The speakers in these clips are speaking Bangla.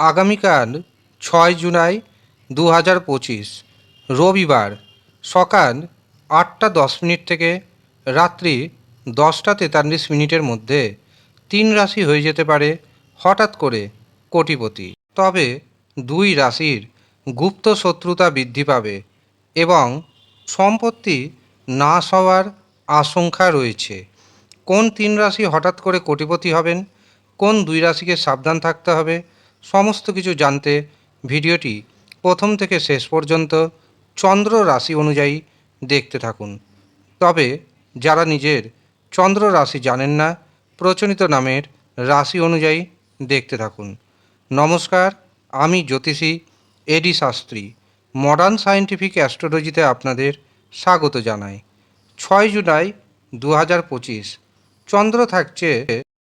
আগামীকাল ছয় জুলাই দু হাজার পঁচিশ, রবিবার সকাল আটটা দশ মিনিট থেকে রাত্রি দশটা তেতাল্লিশ মিনিটের মধ্যে তিন রাশি হয়ে যেতে পারে হঠাৎ করে কোটিপতি। তবে দুই রাশির গুপ্ত শত্রুতা বৃদ্ধি পাবে এবং সম্পত্তি নাশ হওয়ার আশঙ্কা রয়েছে। কোন তিন রাশি হঠাৎ করে কোটিপতি হবেন? কোন দুই রাশিকে সাবধান থাকতে হবে? সমস্ত কিছু জানতে ভিডিওটি প্রথম থেকে শেষ পর্যন্ত চন্দ্র রাশি অনুযায়ী দেখতে থাকুন। তবে যারা নিজের চন্দ্র রাশি জানেন না, প্রচলিত নামের রাশি অনুযায়ী দেখতে থাকুন। নমস্কার, আমি জ্যোতিষী A D Shastri modern scientific অ্যাস্ট্রোলজিতে আপনাদের স্বাগত জানাই। ছয় জুলাই দু হাজার পঁচিশ, চন্দ্র থাকছে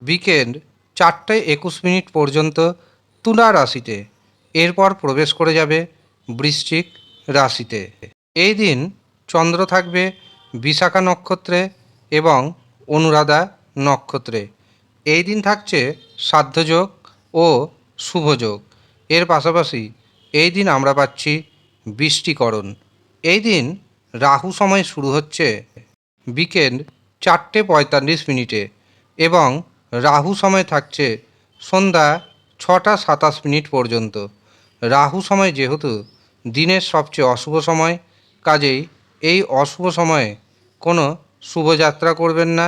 বিকেল চারটে একুশ মিনিট পর্যন্ত তুলা রাশিতে। এরপর প্রবেশ করে যাবে বৃশ্চিক রাশিতে। এই দিন চন্দ্র থাকবে বিশাখা নক্ষত্রে এবং অনুরাধা নক্ষত্রে। এই দিন থাকছে সাধ্যযোগ ও শুভযোগ। এর পাশাপাশি এই দিন আমরা পাচ্ছি বৃষ্টিকরণ। এই দিন রাহু সময় শুরু হচ্ছে বিকেল চারটে পঁয়তাল্লিশ মিনিটে এবং রাহু সময় থাকছে সন্ধ্যা ছটা সাতাশ মিনিট পর্যন্ত। রাহু সময় যেহেতু, দিনের সবচেয়ে অশুভ সময়। কাজেই এই অশুভ সময়ে কোনো শুভযাত্রা করবেন না,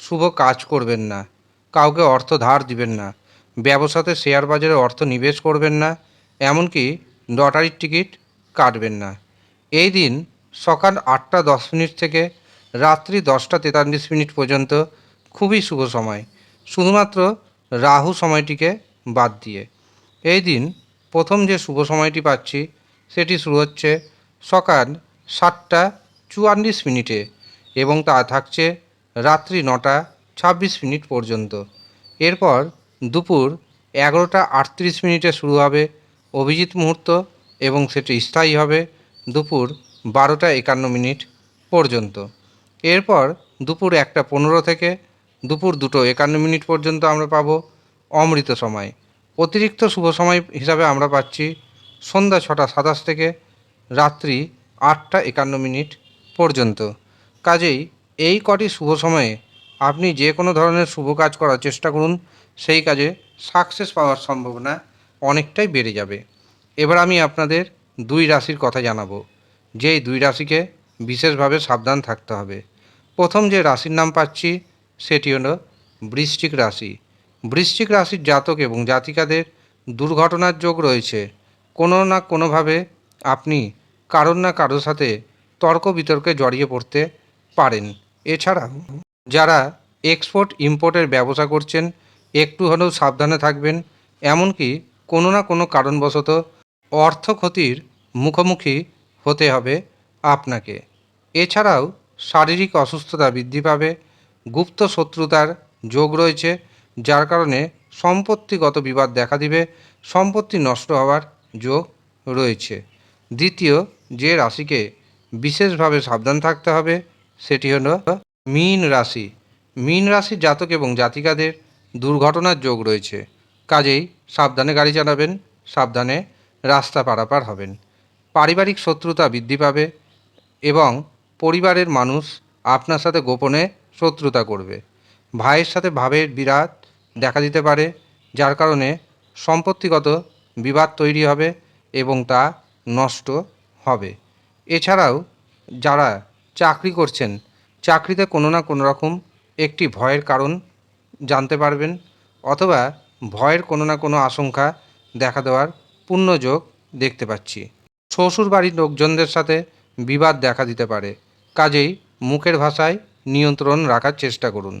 শুভ কাজ করবেন না, কাউকে অর্থ ধার দিবেন না ব্যবসাতে শেয়ার বাজারে অর্থ নিবেশ করবেন না, এমনকি লটারির টিকিট কাটবেন না। এই দিন সকাল আটটা দশ মিনিট থেকে রাত্রি দশটা তেতাল্লিশ মিনিট পর্যন্ত খুবই শুভ সময়। শুধুমাত্র রাহু সময়টিকে বাদ দিয়ে। এই দিন প্রথম যে শুভ সময়টি পাচ্ছি, সেটি শুরু হচ্ছে সকাল সাতটা চুয়াল্লিশ মিনিটে এবং তা থাকছে রাত্রি নটা ছাব্বিশ মিনিট পর্যন্ত। এরপর দুপুর এগারোটা আটত্রিশ মিনিটে শুরু হবে অভিজিৎ মুহূর্ত এবং সেটি স্থায়ী হবে দুপুর বারোটা একান্ন মিনিট পর্যন্ত। এরপর দুপুর একটা পনেরো থেকে দুপুর দুটো একান্ন মিনিট পর্যন্ত আমরা পাবো। অমৃত সময়। অতিরিক্ত শুভ সময় হিসাবে আমরা পাচ্ছি সন্ধ্যা ছটা সাতাশ থেকে রাত্রি আটটা একান্ন মিনিট পর্যন্ত। কাজেই এই কটি শুভ সময়ে আপনি যে কোনো ধরনের শুভ কাজ করার চেষ্টা করুন, সেই কাজে সাকসেস পাওয়ার সম্ভাবনা অনেকটাই বেড়ে যাবে। এবার আমি আপনাদের দুই রাশির কথা জানাব। যেই দুই রাশিকে বিশেষভাবে সাবধান থাকতে হবে। প্রথম যে রাশির নাম পাচ্ছি, সেটি হলো বৃশ্চিক রাশি। বৃশ্চিক রাশির জাতক এবং জাতিকাদের দুর্ঘটনার যোগ রয়েছে। কোনো না কোনোভাবে আপনি কারোর না কারোর সাথে তর্ক বিতর্কে জড়িয়ে পড়তে পারেন। এছাড়াও, যারা এক্সপোর্ট ইম্পোর্টের ব্যবসা করছেন, একটু হলেও সাবধানে থাকবেন। এমনকি কোনো না কোনো কারণবশত অর্থ ক্ষতির মুখোমুখি হতে হবে আপনাকে। এছাড়াও, শারীরিক অসুস্থতা বৃদ্ধি পাবে। গুপ্ত শত্রুতার যোগ রয়েছে। যার কারণে সম্পত্তিগত বিবাদ দেখা দিবে, সম্পত্তি নষ্ট হওয়ার যোগ রয়েছে। দ্বিতীয় যে রাশিকে বিশেষভাবে সাবধান থাকতে হবে, সেটি হলো মীন রাশি। মীন রাশির জাতক এবং জাতিকাদের দুর্ঘটনার যোগ রয়েছে। কাজেই সাবধানে গাড়ি চালাবেন, সাবধানে রাস্তা পারাপার হবেন। পারিবারিক শত্রুতা বৃদ্ধি পাবে এবং পরিবারের মানুষ আপনার সাথে গোপনে শত্রুতা করবে। ভাইয়ের সাথে ভাবের বিরাট দেখা দিতে পারে, যার কারণে সম্পত্তিগত বিবাদ তৈরি হবে এবং তা নষ্ট হবে। এছাড়াও, যারা চাকরি করছেন, চাকরিতে কোনো না কোনো রকম একটি ভয়ের কারণ জানতে পারবেন অথবা ভয়ের কোনো না কোনো আশঙ্কা দেখা দেওয়ার পূর্ণ যোগ দেখতে পাচ্ছি। শ্বশুর বাড়ির লোকজনদের সাথে বিবাদ দেখা দিতে পারে। কাজেই মুখের ভাষায় নিয়ন্ত্রণ রাখার চেষ্টা করুন।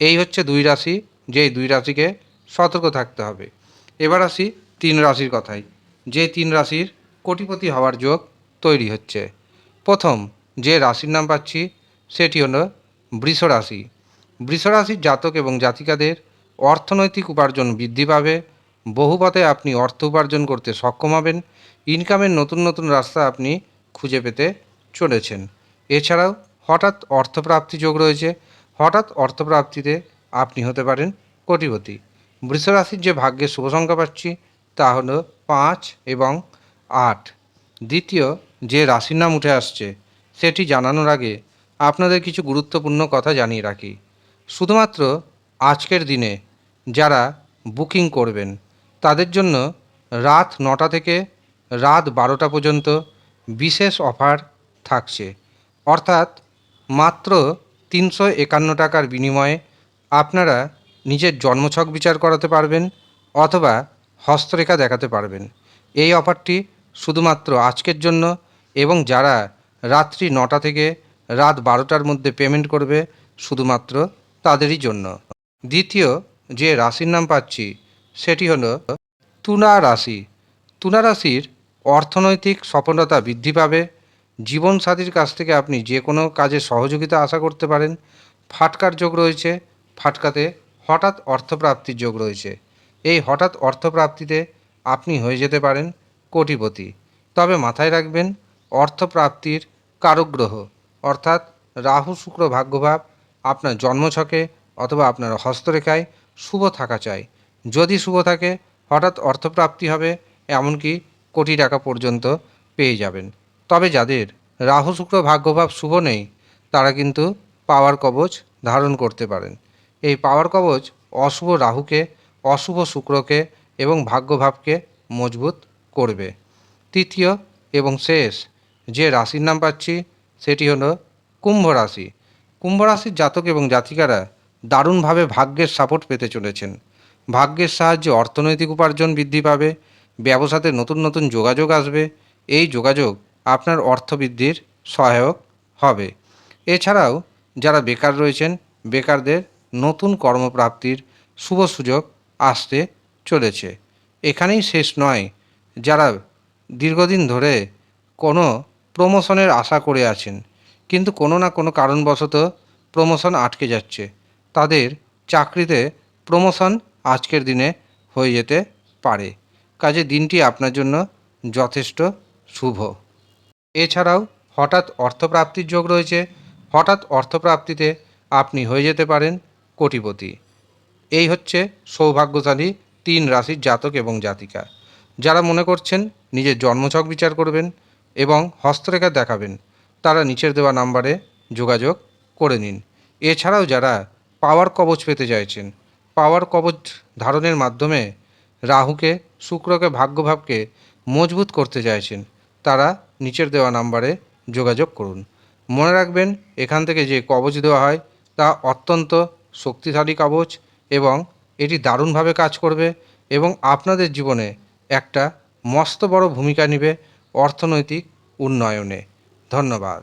এই হচ্ছে দুই রাশি যেই দুই রাশিকে সতর্ক থাকতে হবে। এবার আসি তিন রাশির কথাই যে তিন রাশির কোটিপতি হওয়ার যোগ তৈরি হচ্ছে। প্রথম যে রাশির নাম পাচ্ছি, সেটি হলো বৃষ রাশি। রাশির জাতক এবং জাতিকাদের অর্থনৈতিক উপার্জন বৃদ্ধি পাবে। বহুপথে আপনি অর্থ উপার্জন করতে সক্ষম হবেন। ইনকামের নতুন নতুন রাস্তা আপনি খুঁজে পেতে চলেছেন। এছাড়াও হঠাৎ অর্থপ্রাপ্তি যোগ রয়েছে। হঠাৎ অর্থপ্রাপ্তিতে আপনি হতে পারেন কোটিপতি। বৃষরাশির যে ভাগ্যের শুভ সংখ্যা পাচ্ছি তা হলো পাঁচ এবং আট। দ্বিতীয়, যে রাশির নাম উঠে আসছে, সেটি জানানোর আগে আপনাদের কিছু গুরুত্বপূর্ণ কথা জানিয়ে রাখি। শুধুমাত্র আজকের দিনে যারা বুকিং করবেন, তাদের জন্য রাত নটা থেকে রাত বারোটা পর্যন্ত বিশেষ অফার থাকছে। অর্থাৎ মাত্র তিনশো একান্ন টাকার বিনিময়ে আপনারা নিজের জন্মছক বিচার করাতে পারবেন অথবা হস্তরেখা দেখাতে পারবেন। এই অফারটি শুধুমাত্র আজকের জন্য এবং যারা রাত্রি নটা থেকে রাত বারোটার মধ্যে পেমেন্ট করবে শুধুমাত্র তাদেরই জন্য। দ্বিতীয় যে রাশির নাম পাচ্ছি সেটি হলো তুনা রাশি। তুলা রাশির অর্থনৈতিক সফলতা বৃদ্ধি পাবে। জীবনসাথীর কাছ থেকে আপনি যে কোনো কাজে সহযোগিতা আশা করতে পারেন। ফাটকার যোগ রয়েছে। ফাটকাতে হঠাৎ অর্থপ্রাপ্তির যোগ রয়েছে। এই হঠাৎ অর্থপ্রাপ্তিতে আপনি হয়ে যেতে পারেন কোটিপতি। তবে মাথায় রাখবেন, অর্থপ্রাপ্তির কারক গ্রহ অর্থাৎ রাহু শুক্র ভাগ্যভাব আপনার জন্মছকে অথবা আপনার হস্তরেখায় শুভ থাকা চাই। যদি শুভ থাকে, হঠাৎ অর্থপ্রাপ্তি হবে, এমনকি কোটি টাকা পর্যন্ত পেয়ে যাবেন। তবে যাদের রাহু শুক্র ভাগ্যভাব শুভ নেই, তারা কিন্তু পাওয়ার কবচ ধারণ করতে পারেন। এই পাওয়ার কবচ অশুভ রাহুকে, অশুভ শুক্রকে এবং ভাগ্যভাবকে মজবুত করবে। তৃতীয় এবং শেষ যে রাশির নাম পাচ্ছি, সেটি হলো কুম্ভ রাশি। কুম্ভ রাশির জাতক এবং জাতিকারা দারুণভাবে ভাগ্যের সাপোর্ট পেতে চলেছেন। ভাগ্যের সাহায্যে অর্থনৈতিক উপার্জন বৃদ্ধি পাবে, ব্যবসাতে নতুন নতুন যোগাযোগ আসবে, এই যোগাযোগ আপনার অর্থ বৃদ্ধির সহায়ক হবে। এছাড়াও যারা বেকার রয়েছেন, বেকারদের নতুন কর্মপ্রাপ্তির শুভ সুযোগ আসতে চলেছে। এখানেই শেষ নয়, যারা দীর্ঘদিন ধরে কোনো প্রমোশনের আশা করে আছেন, কিন্তু কোনো না কোনো কারণবশত প্রমোশন আটকে যাচ্ছে, তাদের চাকরিতে প্রমোশন আজকের দিনে হয়ে যেতে পারে। কাজে দিনটি আপনার জন্য যথেষ্ট শুভ। এছাড়াও হঠাৎ অর্থপ্রাপ্তির যোগ রয়েছে। হঠাৎ অর্থপ্রাপ্তিতে আপনি হয়ে যেতে পারেন কোটিপতি। এই হচ্ছে সৌভাগ্যশালী তিন রাশির জাতক এবং জাতিকা। যারা মনে করছেন নিজের জন্মছক বিচার করবেন এবং হস্তরেখা দেখাবেন, তারা নিচের দেওয়া নাম্বারে যোগাযোগ করে নিন। এছাড়াও যারা পাওয়ার কবচ পেতে চাইছেন, পাওয়ার কবচ ধারণের মাধ্যমে রাহুকে, শুক্রকে, ভাগ্যভাবকে মজবুত করতে চাইছেন, তারা নিচের দেওয়া নাম্বারে যোগাযোগ করুন। মনে রাখবেন, এখান থেকে যে কবচ দেওয়া হয় তা অত্যন্ত শক্তিশালী কাগজ এবং এটি দারুণভাবে কাজ করবে এবং আপনাদের জীবনে একটা মস্ত বড় ভূমিকা নেবে অর্থনৈতিক উন্নয়নে। ধন্যবাদ।